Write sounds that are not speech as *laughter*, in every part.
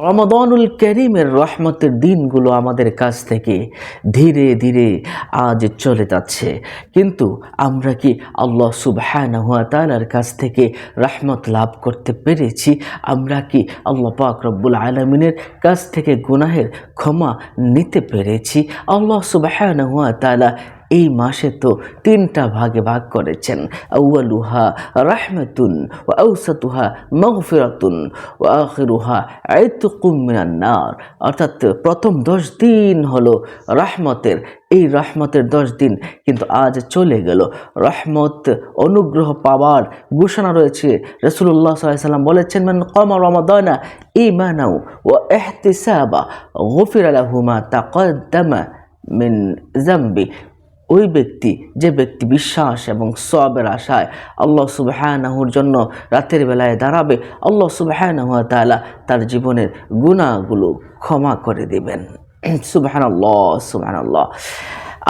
রমাদানুল করিমের রহমতের দিনগুলো আমাদের কাছ থেকে ধীরে ধীরে আজ চলে যাচ্ছে। কিন্তু আমরা কি আল্লাহ তাআলার কাছ থেকে রহমত লাভ করতে পেরেছি? আমরা কি আল্লাহ পাক রব্বুল আলমিনের কাছ থেকে গুনাহের ক্ষমা নিতে পেরেছি? আল্লাহ তাআলা এই মাসে তো তিনটা ভাগে ভাগ করেছেন। আউয়ালুহা রাহমাতুন ও আউসাতুহা মগফিরাতুন ও আখিরুহা আইতুকুম মিনান নার। অর্থাৎ প্রথম দশ দিন হলো রহমতের। এই রহমতের দশ দিন কিন্তু আজ চলে গেল। রহমত, অনুগ্রহ পাওয়ার ঘোষণা রয়েছে। রসুল্লাহ সাল্লাম বলেছেন, মান কমা রমাদানা ইমানাউ ও এহতিসাবা গফির আলাহুমা তাকদ্দামা মিন জাম্বি ওই ব্যক্তি, যে ব্যক্তি বিশ্বাস এবং সবের আশায় আল্লাহ সুবাহানাহুর জন্য রাতের বেলায় দাঁড়াবে, আল্লাহ সুবাহানাহু তালা তার জীবনের গুণাগুলো ক্ষমা করে দেবেন। *clears throat* সুবাহান আল্লাহ সুবাহান আল্লাহ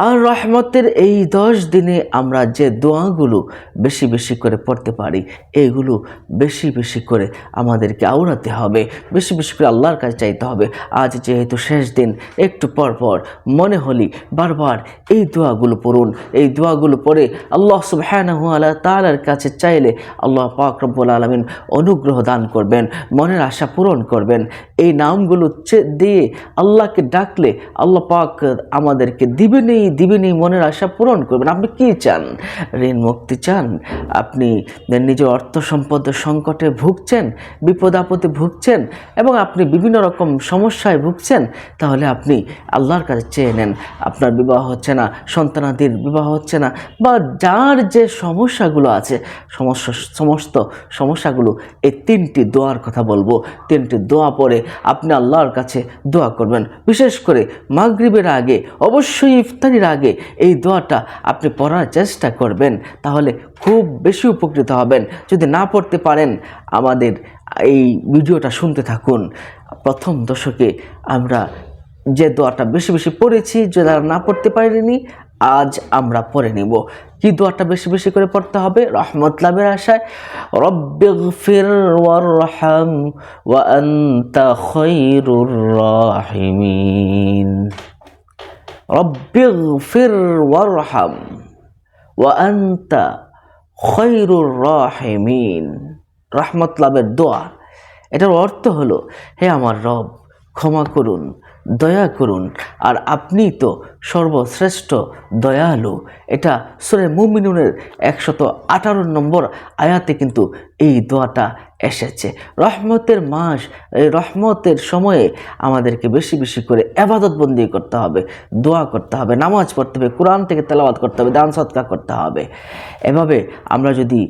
আর রহমতের এই দশ দিনে আমরা যে দোয়াগুলো বেশি বেশি করে পড়তে পারি, এগুলো বেশি বেশি করে আমাদেরকে আওড়াতে হবে, বেশি বেশি করে আল্লাহর কাছে চাইতে হবে। আজ যেহেতু শেষ দিন, একটু পর পর মনে হলি বারবার এই দোয়াগুলো পড়ুন। এই দোয়াগুলো পড়ে আল্লাহ সব সুবহানাহু আলা তাআলার কাছে চাইলে আল্লাহ পাক আলামিন অনুগ্রহ দান করবেন, মনের আশা পূরণ করবেন। এই নামগুলো দিয়ে আল্লাহকে ডাকলে আল্লাহ পাক আমাদেরকে দিবেনই দিবেনই মনের আশা পূরণ করবেন। আপনি কি চান? ঋণ মুক্তি চান? আপনি নিজের অর্থ সম্পদের সংকটে ভুগছেন, বিপদ আপদে ভুগছেন, এবং আপনি বিভিন্ন রকম সমস্যায় ভুগছেন, তাহলে আপনি আল্লাহর কাছে চেয়ে নেন। আপনার বিবাহ হচ্ছে না, সন্তানাদির বিবাহ হচ্ছে না, বা যার যে সমস্যাগুলো আছে, সমস্যা, সমস্ত সমস্যাগুলো এই তিনটি দোয়ার কথা বলব। তিনটি দোয়া পরে আপনি আল্লাহর কাছে দোয়া করবেন। বিশেষ করে মাগরিবের আগে অবশ্যই ইফতারির আগে এই দোয়াটা আপনি পড়ার চেষ্টা করবেন, তাহলে খুব বেশি উপকৃত হবেন। যদি না পড়তে পারেন, আমাদের এই ভিডিওটা শুনতে থাকুন। প্রথম দশকে আমরা যে দোয়াটা বেশি বেশি পড়েছি, যে যারা না পড়তে পারিনি, আজ আমরা পড়ে নিব। কি দোয়াটা বেশি বেশি করে পড়তে হবে? রহমত লাভের আশায় রব্বিগফির ওয়ারহাম ওয়া আনতা খায়রুর রব্বিগফির ওয়ারহাম ওয়া আনতা খৈরুর রাহিমিন রহমত লাভের দোয়া। এটার অর্থ হলো, হে আমার রব, ক্ষমা করুন দয়া করুন, আর আপনি তো সর্বশ্রেষ্ঠ দয়ালু। এটা সুরে মুমিনুনের একশত আঠারো নম্বর আয়াতে কিন্তু এই দোয়াটা এসেছে। রহমতের মাস, এই রহমতের সময়ে আমাদেরকে বেশি বেশি করে আবাদত বন্দি করতে হবে, দোয়া করতে হবে, নামাজ পড়তে হবে, কোরআন থেকে তেলাওয়াত করতে হবে, দান সৎকার করতে হবে। এভাবে আমরা যদি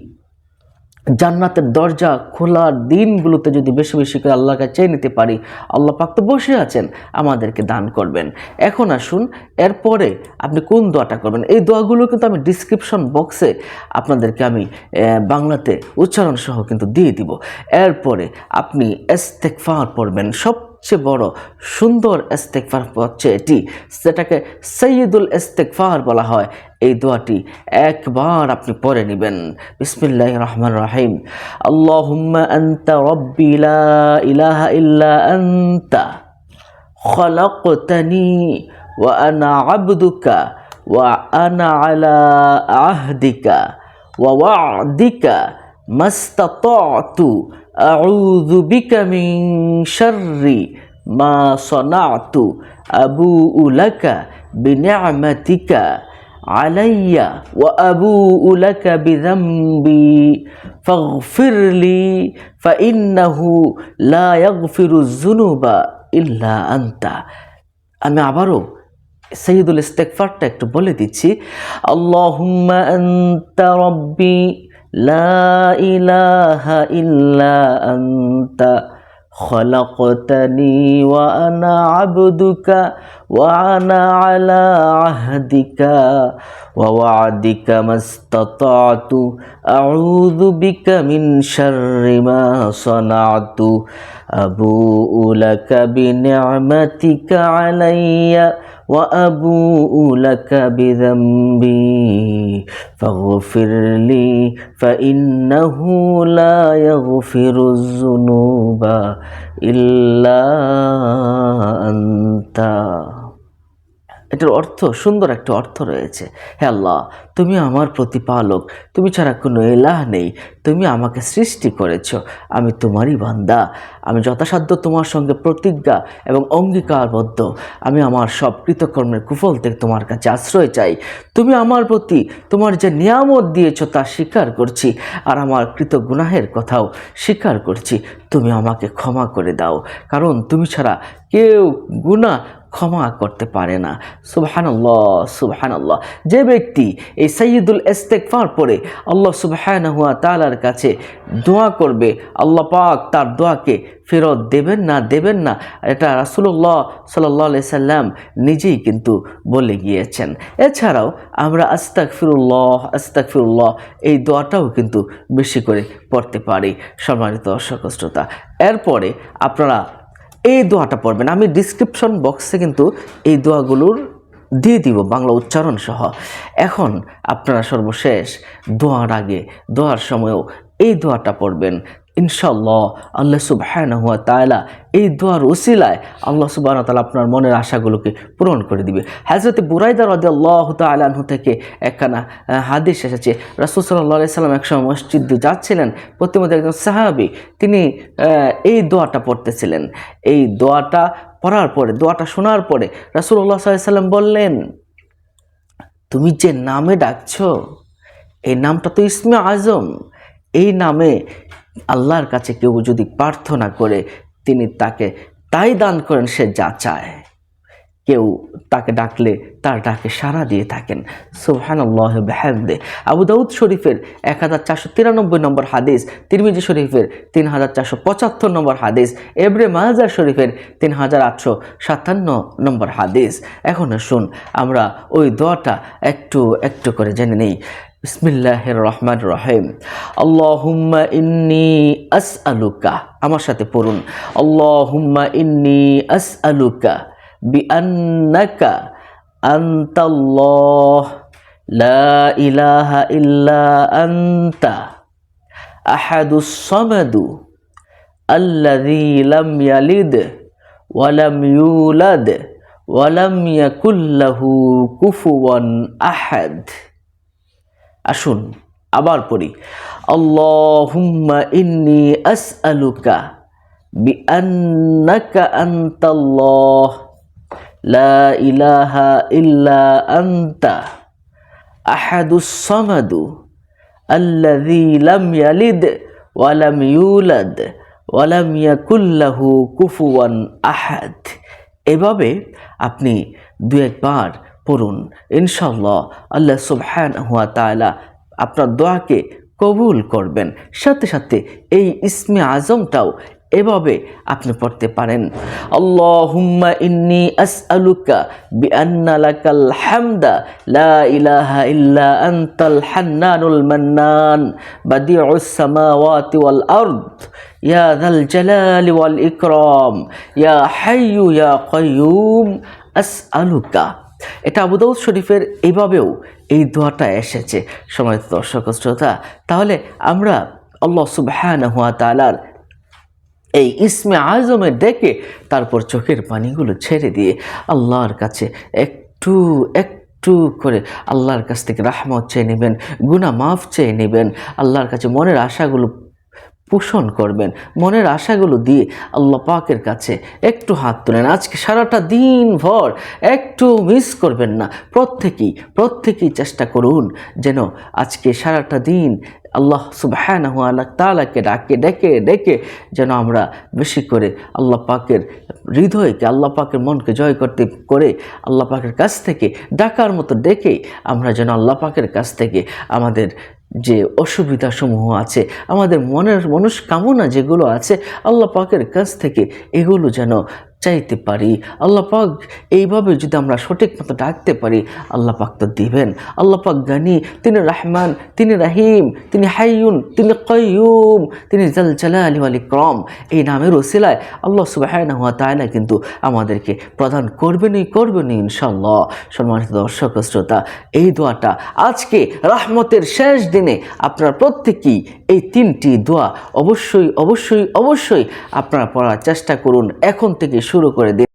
জান্নাতের দরজা খোলার দিনগুলোতে যদি বেশি বেশি করে আল্লাহকে চেয়ে নিতে পারি, আল্লাহ পাক তো বসে আছেন, আমাদেরকে দান করবেন। এখন আসুন, এরপরে আপনি কোন দোয়াটা করবেন? এই দোয়াগুলো কিন্তু আমি ডিসক্রিপশন বক্সে আপনাদেরকে আমি বাংলাতে উচ্চারণ সহ কিন্তু দিয়ে দিব। এরপরে আপনি এস্তেকফার পড়বেন। সবচেয়ে বড় সুন্দর ইস্তেকফার হচ্ছে এটি। সেটাকে সৈয়দুল ইস্তেকফার বলা হয়। এই দোয়াটি একবার আপনি পড়ে নেবেন। বিসমিল্লাহ রহমান রাহিম। আল্লাহ আন্তা রব্বি লা ইল্লা আন্তা খলাকতানি ওয়া আবদুকা ওয়া আনা আলা আহদিকা ওয়া ওয়াদিকা মাস্তাতাতু আউযু বিকা মিন শাররি মা সনাতু আবু উলাকা বিনিআমাতিকা আলাইয়া, ওয়া আবু উলাকা বিযামবি, ফাগফির লি, ফাইন্নাহু লা ইয়াগফিরু যুনুবা ইল্লা আনতা। আমি আবারও সৈয়দুল ইস্তেকফারটা একটু বলে দিচ্ছি। আল্লাহুম্মা আনতা রাব্বি لا إله إلا أنت خلقتني وأنا عبدك وأنا على عهدك ووعدك ما استطعت. أعوذ بك من شر ما صنعت. أبوء لك بنعمتك عليّ. وأبوء لك بذنبي فاغفر لي فإنه لا يغفر الذنوب إلا أنت. এটার অর্থ, সুন্দর একটা অর্থ রয়েছে। হে আল্লাহ, তুমি আমার প্রতিপালক, তুমি ছাড়া কোনো এলাহ নেই, তুমি আমাকে সৃষ্টি করেছ, আমি তোমারই বান্দা, আমি যথাসাধ্য তোমার সঙ্গে প্রতিজ্ঞা এবং অঙ্গীকারবদ্ধ, আমি আমার সব কৃতকর্মের কুফল থেকে তোমার কাছে আশ্রয় চাই। তুমি আমার প্রতি তোমার যে নিয়ামত দিয়েছ তা স্বীকার করছি, আর আমার কৃত গুনাহের কথাও স্বীকার করছি। তুমি আমাকে ক্ষমা করে দাও, কারণ তুমি ছাড়া কেউ গুণা ক্ষমা করতে পারে না। সুবহানাল্লাহ সুবহানাল্লাহ। যে ব্যক্তি এই সৈয়দুল ইস্তেকফার পড়ে, আল্লাহ সুবহানাহুয়া তাআলার কাছে দোয়া করবে, আল্লাহ পাক তার দোয়াকে ফেরত দেবেন না দেবেন না। এটা রাসূলুল্লাহ সাল্লাল্লাহু আলাইহি সাল্লাম নিজেই কিন্তু বলে গিয়েছেন। এছাড়াও আমরা আস্তাগফিরুল্লাহ আস্তাগফিরুল্লাহ এই দোয়াটাও কিন্তু বেশি করে পড়তে পারি। সম্মানিত শ্রোতা, এরপরে আপনারা এই দোয়াটা পড়বেন। আমি ডিসক্রিপশন বক্সে কিন্তু এই দোয়াগুলোর দিয়ে দিব বাংলা উচ্চারণ সহ। এখন আপনারা সর্বশেষ দোয়ার আগে, দোয়ার সময়ও এই দোয়াটা পড়বেন। ইনশাল্লাহ আল্লাহ সুবহানাহু ওয়া তাআলা এই দোয়ার উসিলায় আল্লাহ সুবহানাহু ওয়া তাআলা আপনার মনের আশাগুলোকে পূরণ করে দিবে। হযরত বুরাইদা রাদিয়াল্লাহু তাআলা আনহু থেকে একখানা হাদিস এসেছে। রাসূল আলাইহি সাল্লাম একসময় মসজিদ যাচ্ছিলেন, প্রতিমধ্যে একজন সাহাবী, তিনি এই দোয়াটা পড়তেছিলেন। এই দোয়াটা পড়ার পরে, দোয়াটা শোনার পরে আলাইহি সাল্লাম বললেন, তুমি যে নামে ডাকছো, এই নামটা তো ইসমে আজম। এই নামে আল্লাহর কাছে কেউ যদি প্রার্থনা করে, তিনি তাকে তাই দান করেন, সে যা চায়। কেউ তাকে ডাকলে তার ডাকে সাড়া দিয়ে থাকেন। সুহান আল্লাহ বেহামদে। আবু দাউদ শরীফের এক হাজার চারশো তিরানব্বই নম্বর হাদিস, তিরমিজি শরীফের তিন হাজার চারশো পঁচাত্তর নম্বর হাদিস এব্রে মাহাজার শরীফের তিন হাজার আটশো সাতান্ন নম্বর হাদিস। এখন শুন আমরা ওই দোয়াটা একটু একটু করে জেনে নেই। বিসমিল্লাহির রহমান রহিম আল্লাহুম্মা ইন্নি আসআলুকা, আমার সাথে পড়ুন। আল্লাহুম্মা ইন্নি আসআলুকা বিআন্নাকা আনতাল্লাহ, লা ইলাহা ইল্লা আনতা, আহাদুস সামাদু আল্লাযী লাম ইয়ালিদ, ওয়া লাম ইউলাদ, ওয়া লাম ইয়াকুল লাহু কুফুয়ান আহাদ। আসুন, আবার পড়ি। আল্লাহুম্মা ইন্নি আসআলুকা বিআন্নাকা আনতাল্লাহ, লা ইলাহা ইল্লা আনতা, আহাদুস সামাদু আল্লাযী লাম ইয়ালিদ ওয়া লাম ইউলাদ ওয়া লাম ইয়াকুল লাহু কুফুয়ান আহাদ। এভাবে আপনি দু একবার পড়ুন। ইনশাল্লাহ আল্লাহ সুবহান হুয়া তাআলা আপনার দোয়াকে কবুল করবেন। সাথে সাথে এই ইসমে আজমটাও এভাবে আপনি পড়তে পারেন। আল্লাহুম্মা ইন্নি আসআলুকা বিআন্না লাকাল হামদা লা ইলাহা ইল্লা আনতাল হান্নানুল মান্নান বাদিউস সামাওয়াতি ওয়াল আরদ। ইয়া যাল জালালি ওয়াল ইকরাম। ইয়া হাইয়ু ইয়া কাইয়ুম আসআলুকা। এটা আবু দাউদ শরীফের এইভাবেও এই দোয়াটা এসেছে। সময় দর্শক শ্রোতা, তাহলে আমরা আল্লাহ সুবহানাহু ওয়া তাআলার এই ইসমে আজমে ডেকে তারপর চোখের পানিগুলো ছেড়ে দিয়ে আল্লাহর কাছে একটু একটু করে আল্লাহর কাছ থেকে রাহমত চেয়ে নেবেন, গুনাহ মাফ চেয়ে নেবেন, আল্লাহর কাছে মনের আশাগুলো পোষণ করবেন। মনের আশাগুলো দিয়ে আল্লাহ পাকের কাছে একটু হাত তোলেন। আজকে সারাটা দিন ভর একটু মিস করবেন না। প্রত্যেকেই প্রত্যেকেই চেষ্টা করুন যেন আজকে সারাটা দিন আল্লাহ সুবাহানাহু আল্লাহ তালাকে ডাকে, ডেকে ডেকে যেন আমরা বেশি করে আল্লাহ পাকের হৃদয়কে, আল্লাহ পাকের মনকে জয় করতে করে আল্লাহ পাকের কাছ থেকে ডাকার মতো ডেকে আমরা যেন আল্লাহ পাকের কাছ থেকে আমাদের যে অসুবিধাসমূহ আছে আমাদের মনের মনস্কামনা যেগুলো আছে আল্লাহ পাকের কাছ থেকে এগুলো যেন চাইতে পারি। আল্লাহ পাক এইভাবে যদি আমরা সঠিক মতো ডাকতে পারি, আল্লাহ পাক তো দিবেন। আল্লাহ পাক গানি, তিনি রহমান, তিনি রাহিম, তিনি হাইয়ুন, তিনি কয়ুম তিনি জাল জালালি আলী ক্রম এই নামের ওসিলায় আল্লাহ সুবাহ তাআলা কিন্তু আমাদেরকে প্রদান করবেনই করবেনই ইনশাল্লাহ সম্মানিত দর্শক শ্রোতা, এই দোয়াটা আজকে রহমতের শেষ দিনে আপনার প্রত্যেকেই এই তিনটি দোয়া অবশ্যই অবশ্যই অবশ্যই আপনারা পড়ার চেষ্টা করুন। এখন থেকে শুরু করে দিন